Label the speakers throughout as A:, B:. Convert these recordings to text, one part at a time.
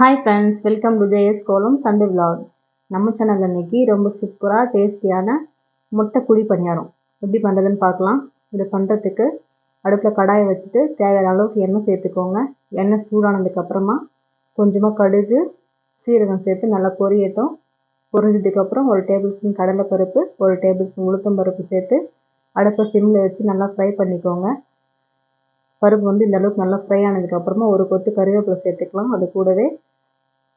A: Hi friends welcome to JS Kolam Sunday vlog நம்ம channel அன்னைக்கு ரொம்ப சூப்பராக டேஸ்டியான முட்டை குழி பணியாரம். எப்படி பண்ணுறதுன்னு பார்க்கலாம். இதை பண்ணுறதுக்கு அடுப்பில் கடாயை வச்சுட்டு தேவையான அளவுக்கு எண்ணெய் சேர்த்துக்கோங்க. எண்ணெய் சூடானதுக்கப்புறமா கொஞ்சமாக கடுகு சீரகம் சேர்த்து நல்லா பொரியட்டும். பொரிஞ்சதுக்கப்புறம் ஒரு டேபிள் ஸ்பூன் கடலைப்பருப்பு ஒரு டேபிள் ஸ்பூன் உளுத்தம் பருப்பு சேர்த்து அடுப்பை சிம்மில் வச்சு நல்லா ஃப்ரை பண்ணிக்கோங்க. பருப்பு வந்து இந்த அளவுக்கு நல்லா ஃப்ரை ஆனதுக்கப்புறமா ஒரு கொத்து கருவேப்பிலை சேர்த்துக்கலாம். அது கூடவே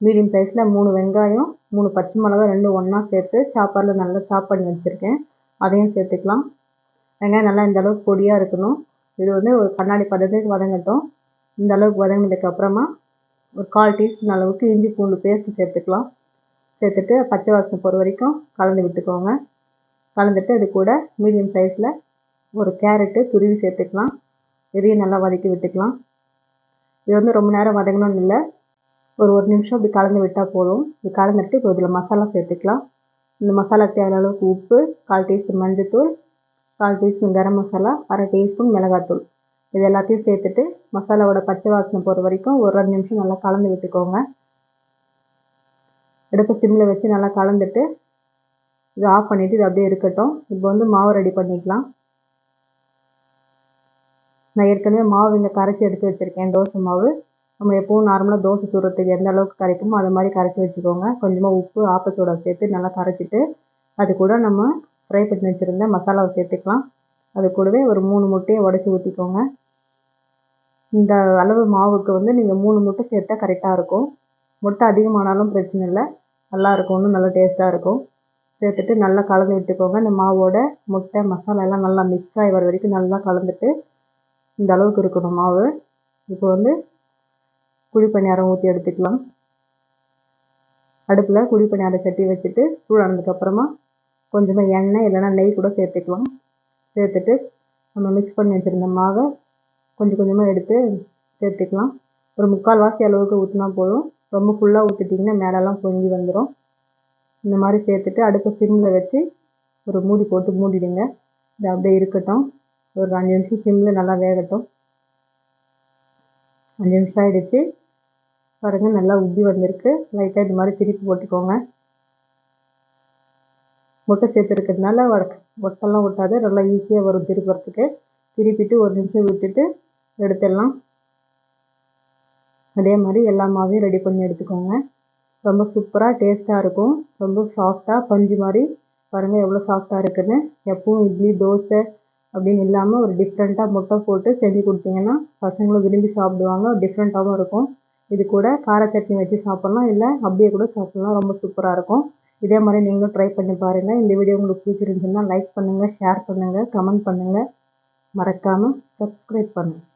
A: மீடியம் சைஸில் மூணு வெங்காயம் மூணு பச்சை மிளகா ரெண்டும் ஒன்றா சேர்த்து சாப்பாடில் நல்லா சாப் பண்ணி வச்சுருக்கேன். அதையும் சேர்த்துக்கலாம். வெங்காயம் நல்லா இந்த அளவுக்கு பொடியாக இருக்கணும். இது வந்து ஒரு கண்ணாடி பதத்துக்கு வதங்கட்டும். இந்த அளவுக்கு வதங்கினதுக்கப்புறமா ஒரு கால் டீஸ்பூன் அளவுக்கு இஞ்சி பூண்டு பேஸ்ட்டு சேர்த்துக்கலாம். சேர்த்துட்டு பச்சை வாசனை போகிற வரைக்கும் கலந்து விட்டுக்கோங்க. கலந்துட்டு அது கூட மீடியம் சைஸில் ஒரு கேரட்டு துருவி சேர்த்துக்கலாம். இதையும் நல்லா வதக்கி விட்டுக்கலாம். இது வந்து ரொம்ப நேரம் வதங்கணும்னு இல்லை. ஒரு ஒரு நிமிஷம் இப்படி கலந்து விட்டால் போதும். இது கலந்துட்டு இப்போ இதில் மசாலா சேர்த்துக்கலாம். இந்த மசாலாக்கு தேவையான அளவுக்கு உப்பு கால் டீஸ்பூன் மஞ்சத்தூள் கால் டீஸ்பூன் கரம் மசாலா அரை டீஸ்பூன் மிளகாத்தூள் இது எல்லாத்தையும் சேர்த்துட்டு மசாலாவோட பச்சை வாசனை போகிற வரைக்கும் ஒரு ரெண்டு நிமிஷம் நல்லா கலந்து விட்டுக்கோங்க. அடுப்பு சிம்மில் வச்சு நல்லா கலந்துட்டு இது ஆஃப் பண்ணிவிட்டு இது அப்படியே இருக்கட்டும். இப்போ வந்து மாவு ரெடி பண்ணிக்கலாம். நான் ஏற்கனவே மாவு இங்கே கரைச்சி எடுத்து வச்சுருக்கேன். தோசை மாவு. நம்ம எப்போவும் நார்மலாக தோசை சுடுறதுக்கு எந்த அளவுக்கு கரைக்குமோ அது மாதிரி கரைச்சி வச்சுக்கோங்க. கொஞ்சமாக உப்பு ஆப்பச்சோடா சேர்த்து நல்லா கரைச்சிட்டு அது கூட நம்ம ஃப்ரை பண்ணி வச்சுருந்த மசாலாவை சேர்த்துக்கலாம். அது கூடவே ஒரு மூணு முட்டையை உடச்சி ஊற்றிக்கோங்க இந்த அளவு மாவுக்கு வந்து நீங்கள் மூணு முட்டை சேர்த்தா கரெக்டாக இருக்கும். முட்டை அதிகமானாலும் பிரச்சனை இல்லை. நல்லா இருக்கும் இன்னும் நல்லா டேஸ்ட்டாக இருக்கும். சேர்த்துட்டு நல்லா கலந்து விட்டுக்கோங்க. இந்த மாவோட முட்டை மசாலா எல்லாம் நல்லா மிக்ஸ் ஆகி வர வரைக்கும் நல்லா கலந்துட்டு இந்த அளவுக்கு இருக்கணும் மாவு. இப்போ வந்து குழி பணியாரம் ஊற்றி எடுத்துக்கலாம். அடுப்பில் குழி பணியார சட்டி வச்சுட்டு சூடானதுக்கப்புறமா கொஞ்சமாக எண்ணெய் இல்லைன்னா நெய் கூட சேர்த்துக்கலாம். சேர்த்துட்டு நம்ம மிக்ஸ் பண்ணி வச்சுருந்த மாவை கொஞ்சம் கொஞ்சமாக எடுத்து சேர்த்துக்கலாம். ஒரு முக்கால் வாசி அளவுக்கு ஊற்றினா போதும். ரொம்ப ஃபுல்லாக ஊற்றிட்டிங்கன்னா மேலெல்லாம் பொங்கி வந்துடும் இந்த மாதிரி சேர்த்துட்டு அடுப்பை சிம்மில் வச்சு ஒரு மூடி போட்டு மூடிடுங்க. இது அப்படியே இருக்கட்டும். ஒரு அஞ்சு நிமிஷம் சிம்மில் நல்லா வேகட்டும். அஞ்சு நிமிஷம் ஆகிடுச்சு பாருங்கள் நல்லா உப்பி வந்திருக்கு. லைட்டாக இது மாதிரி திருப்பி போட்டுக்கோங்க. முட்டை சேர்த்துருக்கிறதுனால ஒட்டெல்லாம் ஒட்டாது. நல்லா ஈஸியாக வரும் திருப்புறத்துக்கு திருப்பிட்டு ஒரு நிமிஷம் விட்டுட்டு எடுத்துடலாம். அதே மாதிரி எல்லா மாவையும் ரெடி பண்ணி எடுத்துக்கோங்க. ரொம்ப சூப்பராக டேஸ்ட்டாக இருக்கும். ரொம்ப சாஃப்டாக பஞ்சு மாதிரி. பாருங்கள் எவ்வளோ சாஃப்டாக இருக்குதுன்னு எப்பவும் இட்லி தோசை அப்படின்னு இல்லாமல் ஒரு டிஃப்ரெண்ட்டாக முட்டை போட்டு செஞ்சு கொடுத்தீங்கன்னா பசங்களும் விரும்பி சாப்பிடுவாங்க. டிஃப்ரெண்ட்டாகவும் இருக்கும். இது கூட கார சட்னி வச்சு சாப்பிட்லாம் இல்லை அப்படியே கூட சாப்பிட்லாம். ரொம்ப சூப்பராக இருக்கும். இதே மாதிரி நீங்களும் ட்ரை பண்ணி பாருங்கள் இந்த வீடியோ உங்களுக்கு பிடிச்சிருந்துச்சுன்னா லைக் பண்ணுங்கள் ஷேர் பண்ணுங்கள் கமெண்ட் பண்ணுங்கள் மறக்காமல் சப்ஸ்கிரைப் பண்ணுங்கள்